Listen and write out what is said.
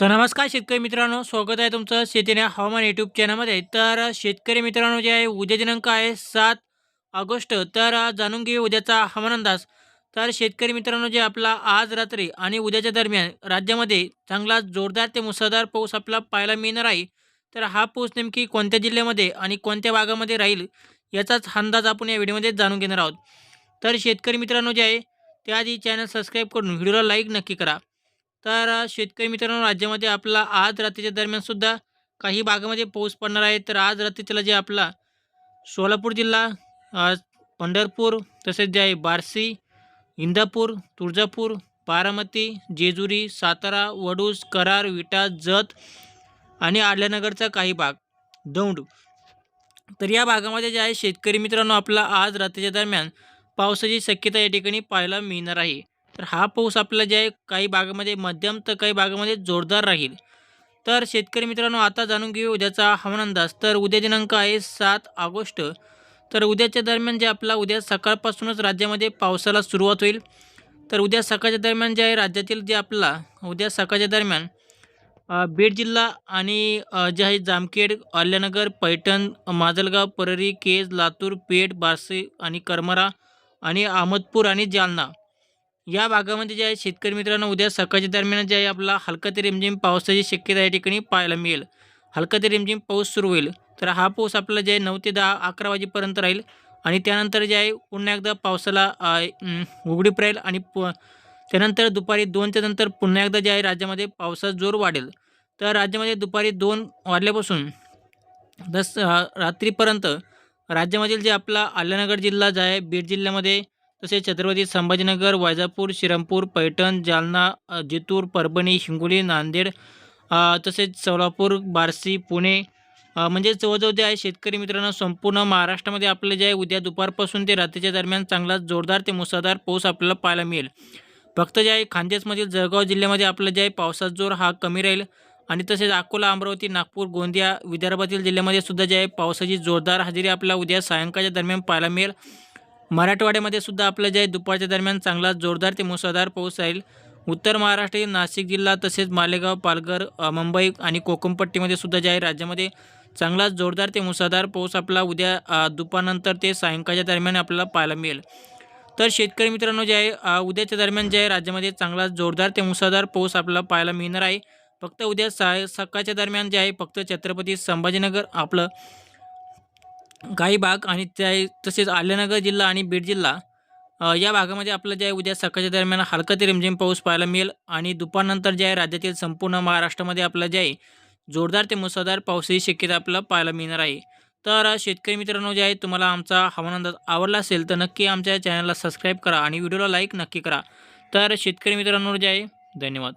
तर नमस्कार शेतकरी मित्रांनो स्वागत आहे तुमचं शेतीने हवामान यूट्यूब चॅनलमध्ये तर शेतकरी मित्रांनो जे आहे उद्या दिनांक आहे सात ऑगस्ट. तर जाणून घेऊ उद्याचा हवामान अंदाज. तर शेतकरी मित्रांनो जे आपला आज रात्री आणि उद्याच्या दरम्यान राज्यामध्ये चांगला जोरदार ते मुसळधार पाऊस आपला पाहायला मिळणार आहे तर हा पाऊस नेमकी कोणत्या जिल्ह्यामध्ये आणि कोणत्या भागामध्ये राहील याचाच अंदाज आपण या व्हिडिओमध्ये जाणून घेणार आहोत. तर शेतकरी मित्रांनो जे आहे त्याआधी चॅनल सबस्क्राईब करून व्हिडिओला लाईक नक्की करा. तर शेतकरी मित्रांनो राज्यामध्ये आपला आज रात्रीच्या दरम्यान सुद्धा काही भागामध्ये पाऊस पडणार आहे. तर आज रात्रीला जे आपला सोलापूर जिल्हा पंढरपूर तसेच जे आहे बार्शी इंदापूर तुळजापूर बारामती जेजुरी सातारा वडूज करार विटा जत आणि आडल्यानगरचा काही भाग दौंड. तर या भागामध्ये जे आहे शेतकरी मित्रांनो आपला आज रात्रीच्या दरम्यान पावसाची शक्यता या ठिकाणी पाहायला मिळणार आहे. तर हा पाऊस आपला जे आहे काही भागामध्ये मध्यम तर काही भागामध्ये जोरदार राहील. तर शेतकरी मित्रांनो आता जाणून घेऊ उद्याचा हवामान अंदाज. तर उद्या दिनांक आहे सात ऑगस्ट. तर उद्याच्या दरम्यान जे आपला उद्या सकाळपासूनच राज्यामध्ये पावसाला सुरुवात होईल. तर उद्या सकाळच्या दरम्यान जे आहे राज्यातील जे आपला उद्या सकाळच्या दरम्यान बीड जिल्हा आणि जे आहे जामखेड अल्यानगर पैठण माजलगाव परळी केज लातूर पेठ बार्शी आणि करमरा आणि अहमदपूर आणि जालना या भागामध्ये जे आहे शेतकरी मित्रांनो उद्या सकाळच्या दरम्यान जे आहे आपला हलका ते रिमझिम पावसाची शक्यता या ठिकाणी पाहायला मिळेल. हलका ते रिमझिम पाऊस सुरू होईल. तर हा पाऊस आपला जे आहे नऊ ते दहा अकरा वाजेपर्यंत राहील. आणि त्यानंतर जे आहे पुन्हा एकदा पावसाला उघडीप राहील. आणि प त्यानंतर दुपारी दोनच्या नंतर पुन्हा एकदा जे आहे राज्यामध्ये पावसाचा जोर वाढेल. तर राज्यामध्ये दुपारी दोन वाजल्यापासून दस रात्रीपर्यंत राज्यामधील जे आपला आल्यानगर जिल्हा जो आहे बीड जिल्ह्यामध्ये तसेच छत्रपती संभाजीनगर वैजापूर श्रीरामपूर पैठण जालना जितूर परभणी हिंगोली नांदेड तसेच सोलापूर बार्शी पुणे म्हणजे जवळजवळ जे आहे शेतकरी मित्रांनो संपूर्ण महाराष्ट्रामध्ये आपलं जे आहे उद्या दुपारपासून ते रात्रीच्या दरम्यान चांगला जोरदार ते मुसळधार पाऊस आपल्याला पाहायला मिळेल. फक्त जे आहे खानदेशमधील जळगाव जिल्ह्यामध्ये आपलं जे आहे पावसाचा जोर हा कमी राहील. आणि तसेच अकोला अमरावती नागपूर गोंदिया विदर्भातील जिल्ह्यामध्ये सुद्धा जे आहे पावसाची जोरदार हजेरी आपल्याला उद्या सायंकाळच्या दरम्यान पाहायला मिळेल. मराठवाड्यामध्ये सुद्धा आपलं जे आहे दुपारच्या दरम्यान चांगला जोरदार ते मुसळधार पाऊस राहील. उत्तर महाराष्ट्र नाशिक जिल्हा तसेच मालेगाव पालघर मुंबई आणि कोकणपट्टीमध्ये सुद्धा जे आहे राज्यामध्ये चांगला जोरदार ते मुसळधार पाऊस आपला उद्या दुपारनंतर ते सायंकाळच्या दरम्यान आपल्याला पाहायला मिळेल. तर शेतकरी मित्रांनो जे आहे उद्याच्या दरम्यान जे आहे राज्यामध्ये चांगला जोरदार ते मुसळधार पाऊस आपल्याला पाहायला मिळणार आहे. फक्त उद्या सा सकाळच्या दरम्यान जे आहे फक्त छत्रपती संभाजीनगर आपलं काही भाग आणि त्या तसेच आल्यानगर जिल्हा आणि बीड जिल्हा या भागामध्ये आपलं जे आहे उद्या सकाळच्या दरम्यान हलका ते रिमझिम पाऊस पाहायला मिळेल आणि दुपारनंतर जे आहे राज्यातील संपूर्ण महाराष्ट्रामध्ये आपलं जे आहे जोरदार ते मुसळधार पावसाची शक्यता आपल्याला पाहायला मिळणार आहे. तर शेतकरी मित्रांनो जे आहे तुम्हाला आमचा हवामान अंदाज आवडला असेल तर नक्की आमच्या चॅनलला सबस्क्राईब करा आणि व्हिडिओला लाईक नक्की करा. तर शेतकरी मित्रांनो जे आहे धन्यवाद.